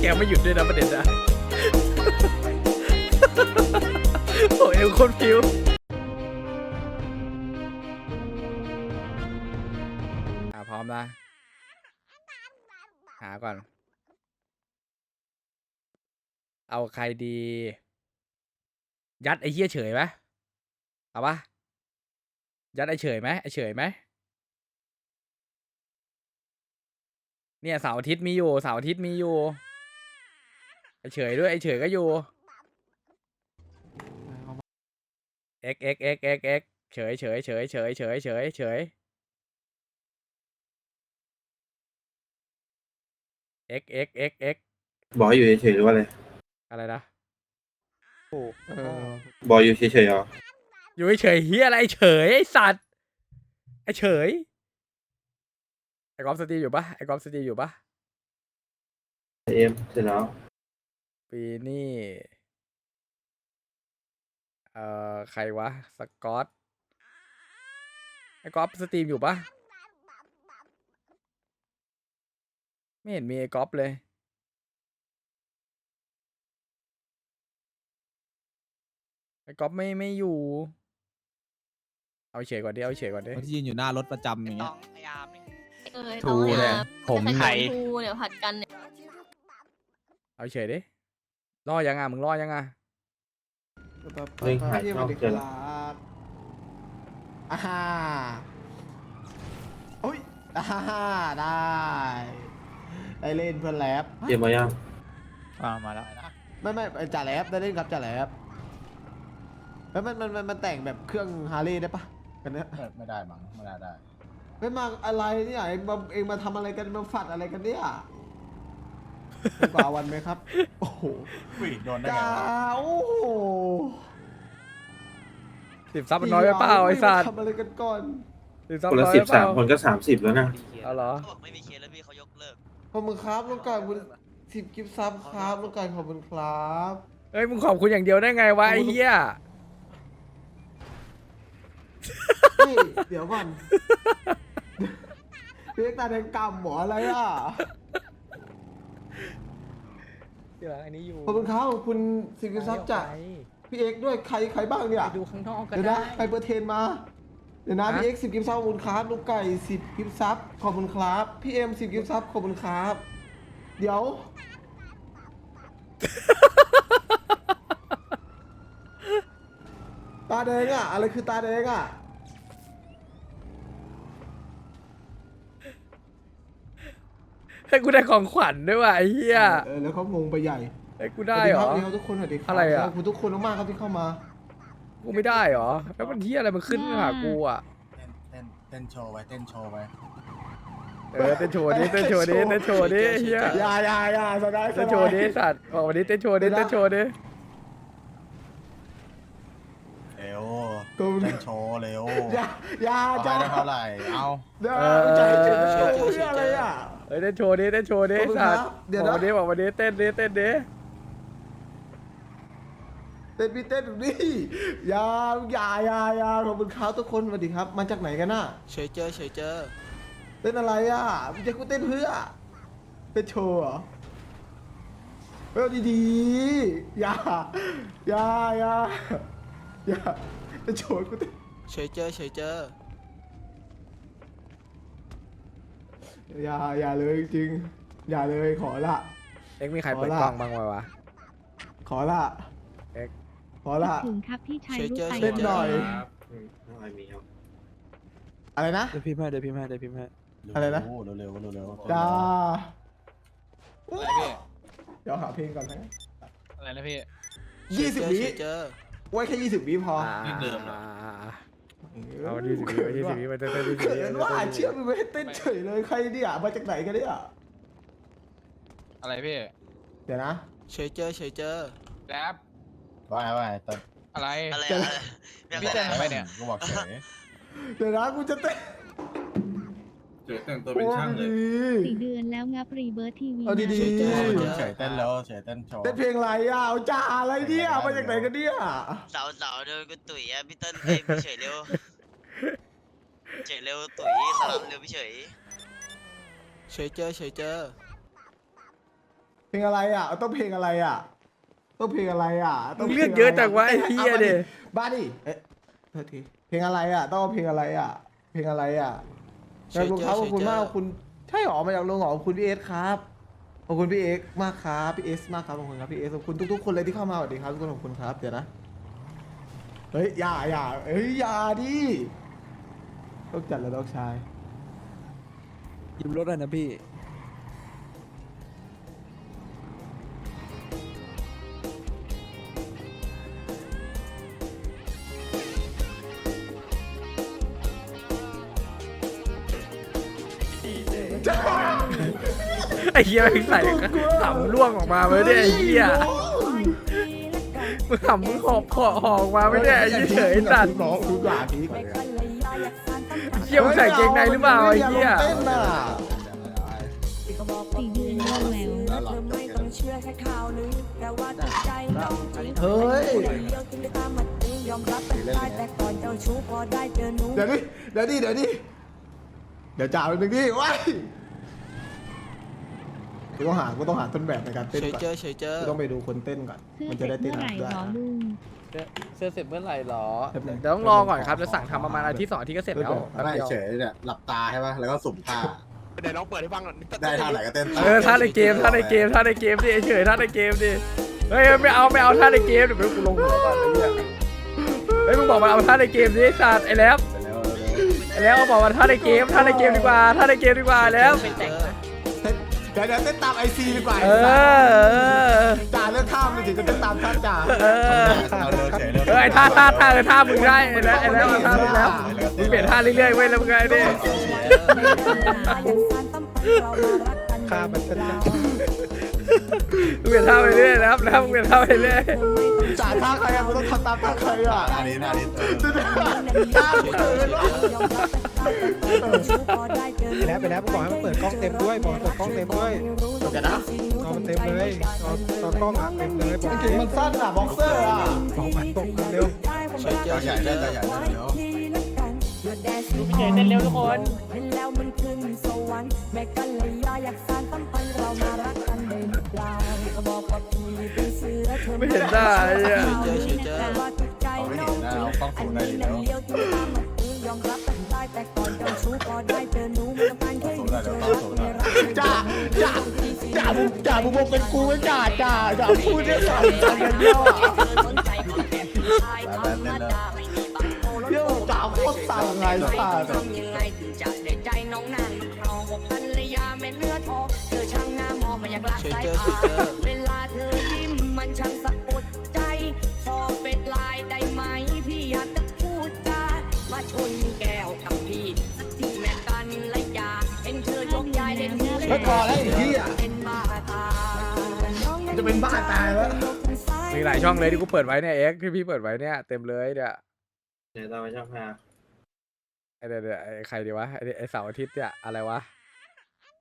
แกไม่หยุดด้วยนะประเด็นนะโอ้เอวโคนผิวอะพร้อมนะ หาก่อน เอาใครดี ยัดไอ้เหี้ยเฉยไหมเอาปะยัดไอ้เฉยไหมไอ้เฉยไหมเนี่ยเสาร์อาทิตย์มีอยู่เสาร์อาทิตย์มีอยู่ ไอ้เฉยด้วยไอ้เฉยก็อยู่เอ็กเอ็กเอ็กเอ็กเอ็กเฉยเฉยเฉยเฉยเฉยเฉยเฉยเอ็กเอ็กเอ็กเอ็กบอกให้อยู่เฉยๆหรือว่าอะไรอะไรนะบอกอยู่เฉยๆเหรออยู่เฉยๆเฮียอะไรไอ้เฉยไอ้สัตว์ไอ้เฉยไอ้กอล์ฟสตรีมอยู่ปะไอ้กอล์ฟสตรีมอยู่ปะเอ็มเสร็จแล้ว ปีนี่ เอ่อ ใครวะ สกอต ไอ้กอล์ฟสตรีมอยู่ปะไม่เห็นมีไอ้กอล์ฟเลย ไอ้ก๊อฟไม่ไม่อยู่ เอาเฉยก่อนดิ เอาเฉยก่อนดิ คนที่ยืนอยู่หน้ารถประจำอย่างเงี้ยเออทูเนี่ย ผมไทไทยยทูเนี่ยผัดกันเนี่ย เอาเฉยดิ รอยังอะมึงรอยังอะเฮ้ยหายนอกเจอแล้วอ่าฮ่าโอ้ยอ่าฮ่าได้ ได้เล่นเพื่อนแลบเตรียมมายังมามาแล้วไม่ไม่ไอ้จ่าแลบได้เล่นครับจ่าแลบแล้วมันมันมันมันแต่งแบบเครื่องฮาร์เลย์ได้ปะกันเนี้ยไม่ได้มั้งไม่ได้ได้ไม่มาอะไรเนี่ยเองมาเองมาทำอะไรกันมาฝัดอะไรกันเนี่ยเป็น กว่าวันไหมครับ โอ้โหวิ่โดนได้ไงจ่าว โอ้โหสิบซับมันน้อยไปเปล่าไอ้สัตว์ทำอะไรกันก่อนสิบซับคนละน้อยสิไปบเปสาล่ามคนก็สามสิบแล้วนะ เอาเหรอ เขาบอกไม่มีเคสแล้วพี่เขายกเลิก ขอบคุณครับลูกไก่คุณสิบกิฟต์ซับครับลูกไก่ขอบคุณครับเฮ้ยมึงขอบคุณอย่างเดียวได้ไงวะไอ้เหี้ย เฮ้ยเดี๋ยวก่อนพี่เอ็กซ์ตาแดงกำหมออะไรอะ เดี๋ยวอันนี้อยู่ขอบคุณครับขอบคุณสิบกิฟต์ซับจากพี่เอ็กซ์ด้วยใครใครบ้างเนี่ย ไปดูข้างนอกกันเดี๋ยวได้นะใครเปอร์เทนมา เดี๋ยวนะฮะ พี่เอ็กซ์สิบกิฟต์ซับขอบคุณครับลูกไก่สิบกิฟต์ซับขอบคุณครับพี่เอ็มสิบกิฟต์ซับขอบคุณครับ เดี๋ยว ตาแดงอะ อะไรคือตาแดงอะ ให้กูได้ของขวัญด้วยว่ะไอ้เหี้ยเออแล้วเขางงไปใหญ่ให้กูได้เหรอสวัสดีครับทุกคนสวัสดีครับอะไรอะ ขอบคุณทุกคนมากๆครับที่เข้ามากูไม่ได้เหรอ แล้วมันเหี้ยอะไรมันขึ้นมาหากูอะ เต้นเต้นเต้นโชว์ไว้เต้นโชว์ไว้เออเต้นโชว์ดิเต้นโชว์ดิเต้นโชว์ดิไอ้เหี้ยอย่าอย่าอย่าสบายสเต้นบายโชว์ดิสัตว์บอกวันนี้เต้นโชว์ดิเต้นโชว์ดิเร็วกูเต้นโชว์เร็วอย่าอย่าเอาจ้าไปได้เท่าไหร่เอาเดี๋ยวใจเจ็บโชว์เพื่ออะไรอะ เอ้ยเต้นโชว์ดิเต้นโชว์ดิขอบคุณสัตครัว์บเดี๋ยวบนะอกวันนี้บอกวันนี้เต้นดิเต้นดิเต้นพี่เต้นแบบนี้อย่าอย่าอย่าอย่าขอบคุณครับทุกคนสวัสดีครับ มาจากไหนกันน่ะเฉยเจอเฉยเจอเต้นอะไรอะมึงจะกูเต้นเพื่อเต้นโชว์เหรอเออดีๆอย่าอย่าอย่าอย่าเต้นโชว์ให้กูเต้นเฉยเจอเฉยเจอ อย่าอย่าเลยจริงๆอย่าเลยขอละ เอ็กมีใครเปิดขอละกล้องบ้างวะวะ ขอละเอ็ก ขอละ ถึงครับพี่ชายลูกไก่เต้นหน่อยอะไรมีครับอะไรนะ เดี๋ยวพิมพ์ให้เดี๋ยวพิมพ์ให้เดี๋ยวพิมพ์ให้อะไรนะ เร็วเร็วเร็วเร็วเร็วจ้าอะไรพี่เดี๋ยวหาเพลงก่อนนะอะไรนะพี่ยี่สิบวิเฉยเจอไว้แค่ยี่สิบวิพอ อ่านี่เดิมเหรอ เอายี่สิบวิไปยี่สิบวิไปเต้นเต้นยี่สิบเขิวินว่าเชื่อมึงไม่ให้เต้นเฉยเลยใครเนี่ยมาจากไหนกันเนี่ยอะไรพี่เดี๋ยวนะ เฉยเจอเฉยเจอแป๊บว่าไงว่าไงเต้นอะไรอะไรเจออะไรพี่เต้นทำไมเนี่ย กูบอกเฉยเดี๋ยวนะกูจะเต้น เจอแต่งตัวเป็นช่างเลยสี่เดือนแล้วงับรีเบิร์ททีวีเอาดีเฉยเจอเฉยเต้นแล้วเฉยเต้นโชว์ ๆเต้นเพลงอะไรอะเอาจ้าอะไรเนี่ยมาจากไหนกันเนี่ยเสาเสาเดินก็ตุ๋ยอะพี่เติ้ลเอ้ยพี่เฉยเร็วเฉยเร็วตุ๋ยสลับเร็วพี่เฉยเฉยเจอเฉยเจอ เพลงอะไรอะต้องเพลงอะไรอะต้องเพลงอะไรอะมึงเลือกเยอะจังวะไอ้เหี้ยอามาเด้บ้าดิเอ๊ะโทษทีเพลงอะไรอะต้องเอาเพลงอะไรอะ เพลงอะไรอะ เชิญลุงเจอครับขอบคุณเชิญเจอมากขอบคุณใช่หรอมาจากลุงหรอขอบคุณพี่เอสครับขอบคุณพี่เอ็กซ์มากครับพี่เอสมากครับขอบคุณครับพี่เอสขอบคุณทุกๆคนเลยที่เข้ามาสวัสดีครับทุกคนขอบคุณครับเดี๋ยวนะเฮ้ยอย่าอย่าเฮ้ยอย่าดิต้องจัดแล้วน้องชาย ยืมรถหน่อยนะพี่ ไอ้เหี้ยแม่งใส่ขำล่วงออกมาไม่ได้ไอ้เหี้ยมึงขำมึงหอบหอบหอบออกมาไม่ได้ไอ้เหี้ยเฉยสัตว์น้องดูด่าพี่เหี้ยมึงใส่เกงในหรือเปล่าไอ้เหี้ยเต้นน่ะสี่เดือนแล้วแหววแล้วหลังจบเกมเฮ้ยเดี๋ยวดิเดี๋ยวดิเดี๋ยวดิเดี๋ยวจ่าไปหนึ่งดิว้าย กูต้องหากูต้องหาต้นแบบในการเต้นเฉยก่อนเจอเฉยเจอกูต้องไปดูคนเต้นก่อนเสื้อมันเสจะร็ได้จเต้นเมื่อไหร่ได้หรอลุงเสื้อเสร็จเมื่อไหร่หรอแป๊บนึงเดี๋ยวต้องรอก่อนครับจะสั่งทำประมาณอาทิตย์สองอาทิตย์ก็เสร็จแล้วแป๊บไม่เดียวเฉยเนี่ยหลับตาใช่ป่ะแล้วก็สุ่มท่า เดี๋ยวลองเปิดให้ฟังหน่อยได้ท่าไหนก็เต้นเออท่าในเกมท่าในเกมท่าในเกมดิเฉยท่าในเกมดิเฮ้ยไม่เอาไม่เอาท่าในเกมเดี๋ยวกูลงหัวก่อนไอ้เหี้ยเฮ้ยมึงบอกมาเอาท่าในเกมดิสัตว์ไอ้แล้วไปแล้วเร็วไอ้แล้วบอกว่าท่าในเกมท่าในเกมดีกว่าท่าในเกมดีกว่าแล้วเฉยเจอเดี๋ยวเดี๋ยวเต้นตามไอซีดีกว่าเอไอ้สัสอเออจ่าเลือกข้ามเลยถึงจะเต้นตามท่านจ่าเออเอาเร็วเฉยเร็วเออไอ้ท่าท่าท่าเออท่ามึงได้ไอ้แล้วไอ้แล้วเอาท่ามึงแล้วมึงเปลี่ยนท่าเรื่อยๆเว้ยแล้วมึงไงดิข้ามมันเป็นมึงเปลี่ยนท่าไปเรื่อยนะครับนะมึงเปลี่ยนท่าไปเรื่อยจ่าท่าใครอะมึงต้องทำตามท่าใครอะท่านี้ท่านี้เออ ท่าเขินวะ แล้วไปแล้วบอกให้มันเปิดกล้องเต็มด้วยบอกให้เปิดกล้องเต็มด้วยเดี๋ยวนะกล้องมันเต็มเลยเอาเอากล้องอะเต็มเลยบอกเก่งมันสั้นอะบ็อกเซอร์อะบอกมันตกเร็วเฉยเจอเจ้าใหญ่ได้เจ้าใหญ่ได้เร็วพี่เฉยเต้นเร็วทุกคนแล้วมันขึ้นสวรรค์แม่กันเลยอยากสานตั้มพันเรามารักกันได้หรือเปล่าก็บอกว่าพี่เป็นเสือเธอไม่เห็นได้ไอ้เหี้ยเฉยเจอเฉยเจอแต่ว่าทุกใจเอาไม่น้เห็อนงนะจริงเอากล้องอัสูนงได้นี้ดีนั่แล้นว ได้แต่ก่อนเจ้าชู้พอได้เจอหนูไม่ต้องการแค่อยู่เจอรักไม่รักจ่าจ่าจ่ามึงจ่ามึงบอกเป็นกูไม่จ่าจ่าจ่าพูดเนี่ยสามจันกันเดียวอะสนใจความแบบผู้ชายธรรมดาไม่มีบังโคลเดี๋ยวจ่าโคตรสั่งไงสัสทำยังไงถึงจะได้ใจน้องนางครองบอกภรรยาแม่เนื้อทองเธอช่างหน้ามองมันอยากรักสายตาเฉยเจอเวลาเธอยิ้มมันช่างสะ ไม่พอแล้วไอ้เหี้ยเป็นจะเป็นบ้าตายแล้วมีหลายช่องเลยที่กูเปิดไว้เนี่ยเอ็กที่พี่เปิดไว้เนี่ยเต็มเลยเนี่ยเดี๋ยวเราไปช่องห้าไอเดี๋ยวเดี๋ยวไอใครดีวะไอไอเสาร์อาทิตย์เนี่ยอะไรวะ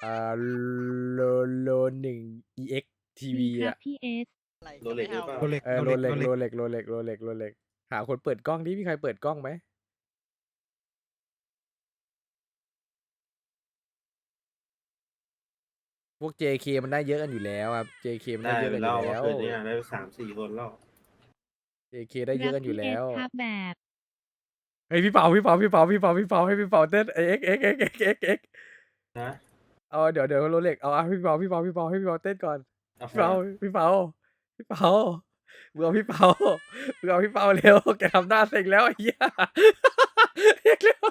เอ่อโลโลหนึ่ง ex ทีวีครัอะโรเล็กหรือเปล่าโรเล็กโรเล็กโรเล็กโรเล็กโรเล็กโรเล็กหาคนเปิดกล้องดิมีใครเปิดกล้องไหม วก JK มันได้เยอะกันอยู่แล้วครับ JK มันได้ได้เยอะไปกันอแล้วยู่แล้วเมื่อคืนนี้ได้สามสี่คนแล้ว JK ได้เยอะกันอยู่แล้วรัพี่เอสครับแบบเฮ้ยพี่เปาพี่เปาพี่เปาพี่เปาพี่เปาให้พี่เปาเต้นเอ็กเอ็กเอ็กเอ็กเอ็กเอ็กนะ เอาเดี๋ยวเดี๋ยวโรเล็กเอาอะพี่เปาพี่เปาพี่เปาให้พี่เปาเต้นก่อนเอาพี่เปาพี่เปาพี่เปามึงเอาพี่เปามึงเอาพี่เปาเร็วแกทำหน้าเซ็งแล้วไอ้เหี้ยเรียกเร็ว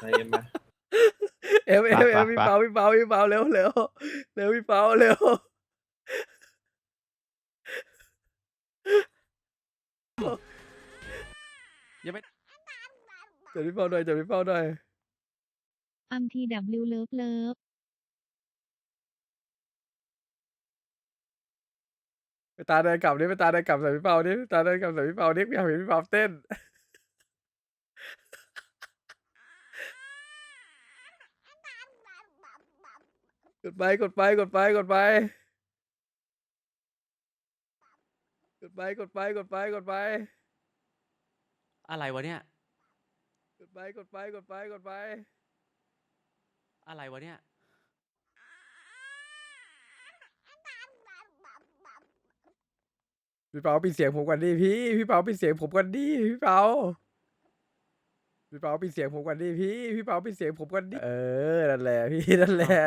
ใจเย็นไหม เอ็มเอ็มเอ็มพี่เปาพี่เปาพี่เปาเร็วเร็วเร็วพี่เปาเร็วยังไม่เดี๋ยวพี่เปาหน่อยเดี๋ยวพี่เปาหน่อยอัมทีดับลิวเลิฟเลิฟไปตาเดินกลับนี่ไปตาเดินกลับใส่พี่เปานี่ตาเดินกลับใส่พี่เปานี่อยากเห็นพี่เปาเต้น กดไปกดไปกดไปกดไปกดไปกดไปกดไปกดไปอะไรวะเนี่ย กดไปกดไปกดไปกดไปอะไรวะเนี่ย พี่เปาปิดเสียงผมก่อนดิพี่ พี่เปาปิดเสียงผมก่อนดิพี่เปา พี่เปาปิดเสียงผมก่อนดิพี่ พี่เปาปิดเสียงผมก่อนดิ เออ นั่นแหละพี่ นั่นแหละ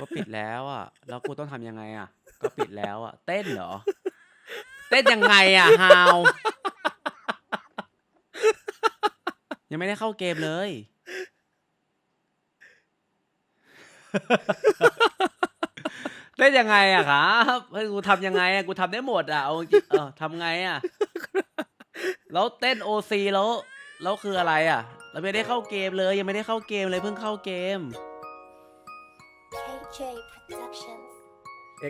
ก็ปิดแล้วอะ แล้วกูต้องทำยังไงอะ ก็ปิดแล้วอะ เต้นเหรอ เต้นยังไงอะฮาว ยังไม่ได้เข้าเกมเลย เต้นยังไงอะครับเฮ้ยกูทำยังไงอะ กูทำได้หมดอะ เอาจริงเออทำไงอะ แล้วเต้นโอซีแล้ว แล้วคืออะไรอะ เราไม่ได้เข้าเกมเลยยังไม่ได้เข้าเกมเลยเพิ่งเข้าเกม KJ Productions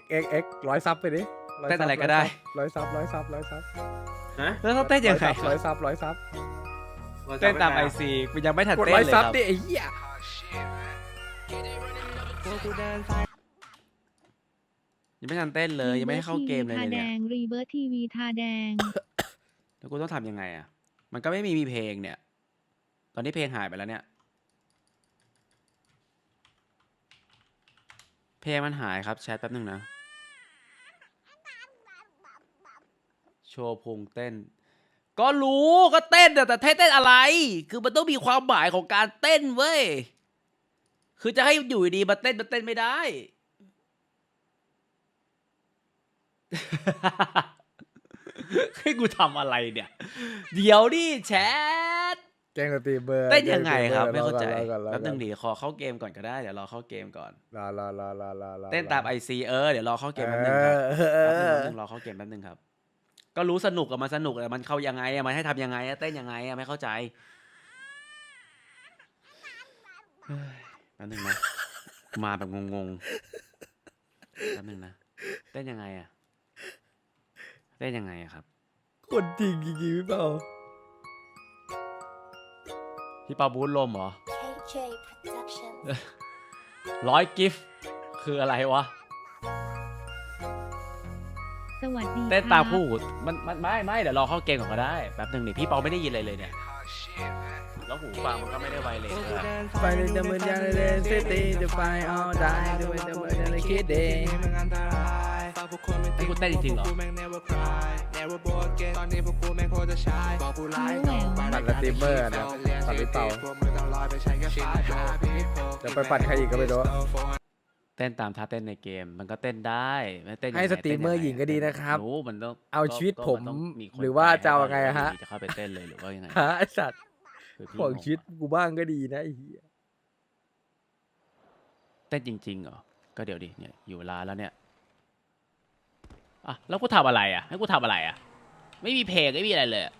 x x x ร้อยซับไปดิยเต้นซับอะไรก็ได้ ร้อยซับร้อยซับร้อยซับฮะแล้วเขาเต้นยังไงร้อยซับร้อยซับเต้นตามไอซีกูยังไม่ทันกดเต้นร้อยเลยคซัรับบดิไอ้เหี้ยยังไม่ทันเต้นเลยยังไม่ได้เข้าเกมเลยทาเนี่ยแดเนี่ยงรีเบิร์ทีวีทาแดง แล้วกูต้องทำยังไงอะ มันก็ไม่มีมีเพลงเนี่ย ตอนนี้เพลงหายไปแล้วเนี่ย เพลงมันหายครับแชทแป๊บนึงนะ โชว์พุงเต้น ก็รู้ก็เต้นแต่แต่เต้นอะไร คือมันต้องมีความหมายของการเต้นเว้ย คือจะให้อยู่ดีมาเต้นมันเต้นไม่ได้ ให้กูทำอะไรเนี่ย เดี๋ยวดิแชทแกล้งสตรีมเมอร์เต้นยังไงครับแกล้ไม่งสเข้าตใจรีมเมอร์รอก่อนรอก่อนแป๊บนึงดิขอเข้าเกมก่อนก็ได้เดี๋ยวรอเข้าเกมก่อนรอรอรอรอรอรอเต้นตามไอซีเออเดี๋ยวรอเข้าเกมแป๊บนึงเอครับอเออเอแป๊บนึงอแป๊บนึงรอเข้าเกมแป๊บนึงครับ ก็รู้สนุกอะมันสนุกอะมันเข้ายังไงอะมันให้ทำยังไงอะเต้นยังไงอะไม่เข้าใจเฮ้ยแป๊บนึงนะมาแบบงงๆแป๊บนึงนะเต้นยังไงอะ เต้นยังไงอะครับ คนจริงจริงๆพี่เปาพี่ปาบูธลมเหรอ KJ Productions ร้อยกิฟต์คืออะไรวะ สวัสดีเต้นตามครับผู้มันมันไม่ไม่เดี๋ยวรอเข้าเกมก่อนก็ได้แป๊บนึงดิพี่เปาไม่ได้ยินอะไรเลยเนี่ยแล้วหูฟังมันก็ไม่ได้ไวเลยด้วยไปเลยจะมือยังเลยเซตีจะไปเอาได้ด้วยจะมือยังเลยคิดเอง ให้กูเต้นจริงๆเหรอปั่นสตรีมเมอร์นะปั่นพี่เปาจะไปปั่นใครอีกก็ไม่รู้ เต้นตามท่าเต้นในเกม มันก็เต้นได้ไม่เต้นยังไงให้สตรีมเมอร์ต้นหญิงก็ดีนะครับรู้มันต้องเอาชีวิตก็ผมนต้องมีคนหรือว่าจ่ยจะเอาให้ไงอะฮะ จะเข้าไปเต้นเลยหรือว่ายังไงฮะไอสัตว์คือพี่ห่วงงงชีวิตกูบ้างก็ดีนะไอ้เหี้ย เต้นจริงๆเหรอก็เดี๋ยวดิเนี่ยอยู่เวลาแล้วเนี่ย อะแล้วกูทำอะไรอะให้กูทำอะไรอะ ไม่มีเพลงไม่มีอะไรเลยอะ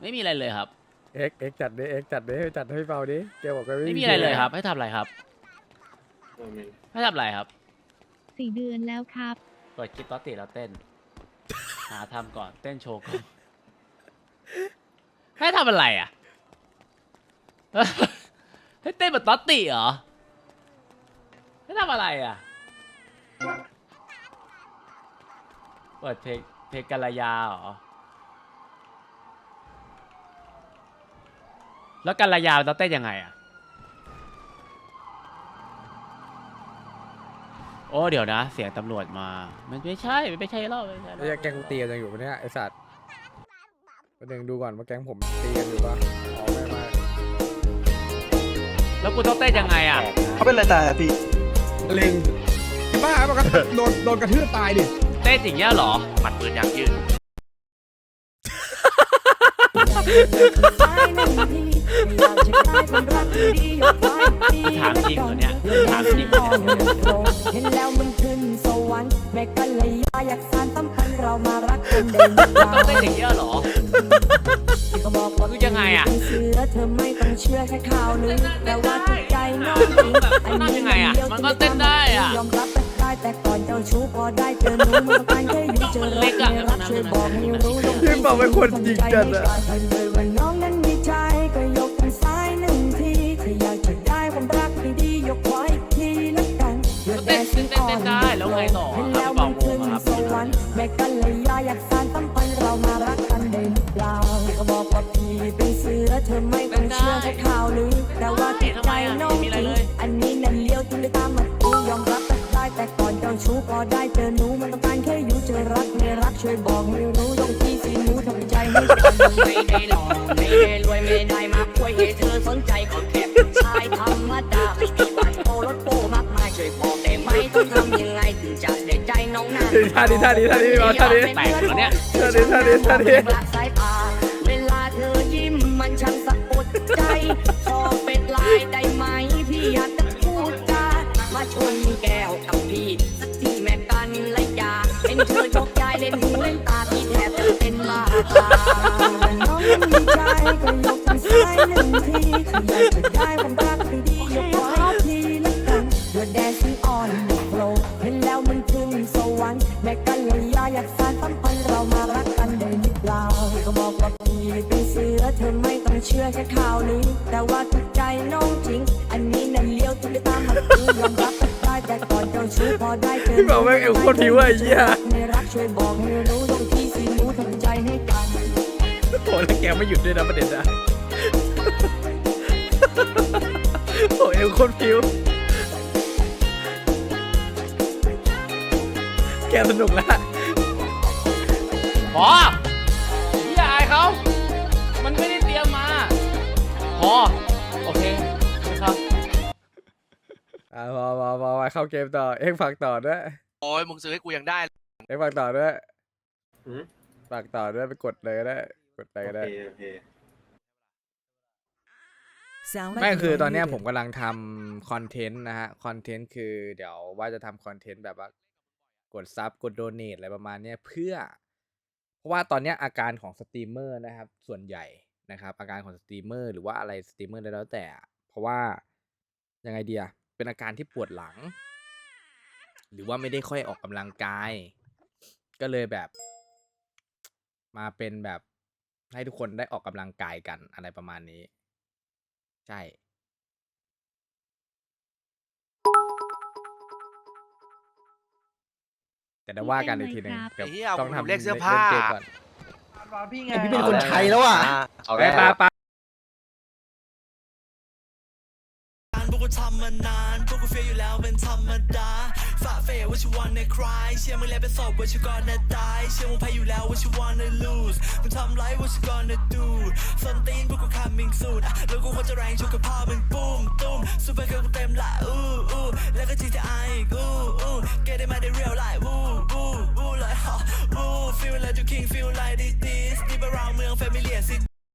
ไม่มีอะไรเลยครับ เอ็กเอ็กจัดดิเอ็กจัดดิจัดให้พี่เปาดิแกบอกว่าไม่มีอะไรเลยครับให้ทำอะไรครับโอ้แม่งให้ทำอะไรครับสี่เดือนแล้วครับเปิดคลิปตอตติแล้วเต้น หาทำก่อนเต้นโชว์ก่อนให้ทำอะไรอะให้เต้นแบบตอตติเหรอให้ทำอะไรอะ เปิดเพลงเพลงกัลยาเหรอ แล้วกัลยาเราเต้นยังไงอะ โอ้เดี๋ยวนะ เสียงตำรวจมา มันไม่ใช่ มันไม่ใช่หรอกไม่ใช่หรอกไอ้แก๊งกูตีกันอยู่ปะเนี่ยไอสัตว์ประเด็นดูก่อนว่าแก๊งผมตีกันอยู่ปะอ๋อไม่ไม่แล้วกูต้องเต้นยังไงอะ เขาเป็นอะไรตายอะพี่เล็งบ้าปะก็โดนโดนกระทืบตายดิเต้นอย่างเงี้ยเหรอหมัดปืนยางยืนถามจริงเหรอเนี่ยถามจริงเหรอเนี่ยเห็นแล้วมันขึ้นสวรรค์แม่กันเลยอยากสานสัมพันธ์เรามารักกันได้หรือเปล่าต้องเต้นอย่างเงี้ยเหรอก็บอกว่าคือยังไงอะเป็นเสือเธอไม่ต้องเชื่อแค่ข่าวลือแต่ว่าถูกใจน้องจริงทำยังไงอะมันก็เต้นได้อะยอมรับ ได้แต่ก่อนเจ้าชู้พอได้เจอหนูมันต้องการแค่อยู่เจอเล็รักกอะไม่รักช่วยบอกให้รู้ต้องพี่เปาเป็นคนจริงจังอะ ไม่ได้หล่อไม่ได้รวยไม่ได้มาคุยให้เธอสนใจก็แค่ผู้ชายธรรมดาไม่มีบัตรโปรรถโปรมากมายช่วยบอกได้ไหมต้องทำยังไงถึงจะได้ใจน้องนาท่านี้ท่านี้ท่านี้เอาท่านี้แตกแล้วเนี่ยท่านี้ท่านี้ท่านี้สายต บจะเป็นบ้าตาน้องมีใไม่หยุดด้วยนะประเด็นนะโอ้เอวโคตรผิว แกสนุกแล้วพออย่าอายเขา มันไม่ได้เตรียมมา พอ โอเคครับอ่าพอพอพอมาเข้าเกมต่อ เอ็งฝากต่อด้วยโอ้ยมึงซื้อให้กูยังได้ เอ็งฝากต่อด้วยหืมฝากต่อด้วยไปกดเลยก็ได้ กดไปก็โอได้เคโอเคไม่คือตอนเนี้ยผมกำลังทำคอนเทนต์นะฮะ คอนเทนต์คือเดี๋ยวว่าจะทำคอนเทนต์แบบว่ากดซับกดโดเนทอะไรประมาณเนี้ยเพื่อ เพราะว่าตอนเนี้ยอาการของสตรีมเมอร์นะครับ ส่วนใหญ่นะครับ อาการของสตรีมเมอร์หรือว่าอะไรสตรีมเมอร์แล้วแต่อะเพราะว่ายังไงเดียเป็นอาการที่ปวดหลัง หรือว่าไม่ได้ค่อยออกกำลังกาย ก็เลยแบบ มาเป็นแบบ ให้ทุกคนได้ออกกำลังกายกันอะไรประมาณนี้ ใช่ แต่ได้ว่ากันอีกทีหนึงเดี๋ยวไอ้เหี้ยต้องผมทำเรียกเสื้อผ้า ล่นกมก่อนพี่ไงพี่เป็นคนไทยแล้วอะไปปาปา พวกกูทำมานาน พวกกูเฟียอยู่แล้วเป็นธรรมดา ฝ่าเฟว่าชิวันในคลายเชื่อมึงแล้วเป็นศพว่าชิวก่อนนะตายเชื่อมึงแพ้อยู่แล้วว่าชิวันใน lose มึงทำไรว่าชิวก่อนนะ do ส้นตีนพวกกู coming soon อะแล้วกูควรจะแรงชุกกับพ่อมึงปุ้มตุ้มซูเปอร์เกิร์ลกูเต็มละอู้อู้แล้วก็ GTI อีกอู้อู้ get it มาได้ real life วู้วู้วู้เลยฮะวู้ feel like you king feel like this this deep around เมือง familiar city